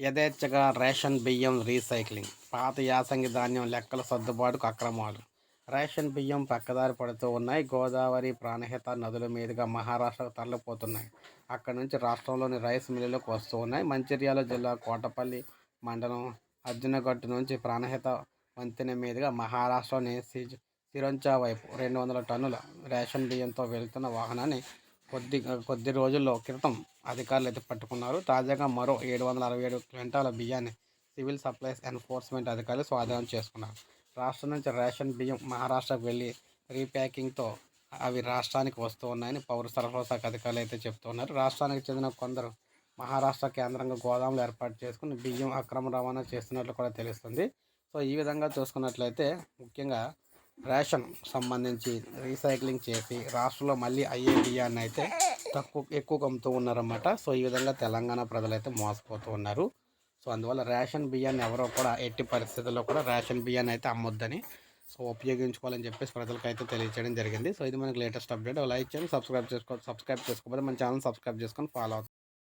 యథేచ్ఛగా రేషన్ బియ్యం రీసైక్లింగ్ పాత యాసంగి ధాన్యం లెక్కల సర్దుబాటుకు అక్రమాలు. రేషన్ బియ్యం పక్కదారి పడుతూ ఉన్నాయి. గోదావరి ప్రాణహిత నదుల మీదుగా మహారాష్ట్రకు తరలిపోతున్నాయి. అక్కడ నుంచి రాష్ట్రంలోని రైస్ మిల్లులకు వస్తూ ఉన్నాయి. మంచిర్యాల జిల్లా కోటపల్లి మండలం అర్జునగట్టు నుంచి ప్రాణహిత వంతెన మీదుగా మహారాష్ట్రలోని సిరంచా వైపు రెండు వందల టన్నుల రేషన్ బియ్యంతో వెళ్తున్న వాహనాన్ని కొద్ది కొద్ది రోజుల్లో క్రితం అధికారులు అయితే పట్టుకున్నారు. తాజాగా మరో ఏడు వందల అరవై ఏడు క్వింటాల బియ్యాన్ని సివిల్ సప్లైస్ ఎన్ఫోర్స్మెంట్ అధికారులు స్వాధీనం చేసుకున్నారు. రాష్ట్రం నుంచి రేషన్ బియ్యం మహారాష్ట్రకు వెళ్ళి రీప్యాకింగ్తో అవి రాష్ట్రానికి వస్తూ ఉన్నాయని పౌర సరఫరా శాఖ అధికారులు అయితే చెప్తున్నారు. రాష్ట్రానికి చెందిన కొందరు మహారాష్ట్ర కేంద్రంగా గోదాములు ఏర్పాటు చేసుకుని బియ్యం అక్రమ రవాణా చేస్తున్నట్లు కూడా తెలుస్తుంది. సో ఈ విధంగా చూసుకున్నట్లయితే ముఖ్యంగా రేషన్ సంబంధించి రీసైక్లింగ్ చేసి రాష్ట్రంలో మళ్ళీ అయ్యే బియ్యాన్ని అయితే తక్కువ ఎక్కువ అమ్ముతూ ఉన్నారన్నమాట. సో ఈ విధంగా తెలంగాణ ప్రజలైతే మోసపోతూ ఉన్నారు. సో అందువల్ల రేషన్ బియ్యాన్ని ఎవరో కూడా ఎట్టి పరిస్థితుల్లో కూడా రేషన్ బియ్యాన్ని అయితే అమ్మొద్దని సో ఉపయోగించుకోవాలని చెప్పేసి ప్రజలకు అయితే తెలియచేయడం జరిగింది. సో ఇది మనకి లేటెస్ట్ అప్డేట్. లైక్ చేయండి సబ్స్క్రైబ్ చేసుకో సబ్స్క్రైబ్ చేసుకోకపోతే మన ఛానల్ సబ్స్క్రైబ్ చేసుకొని ఫాలో అవుతుంది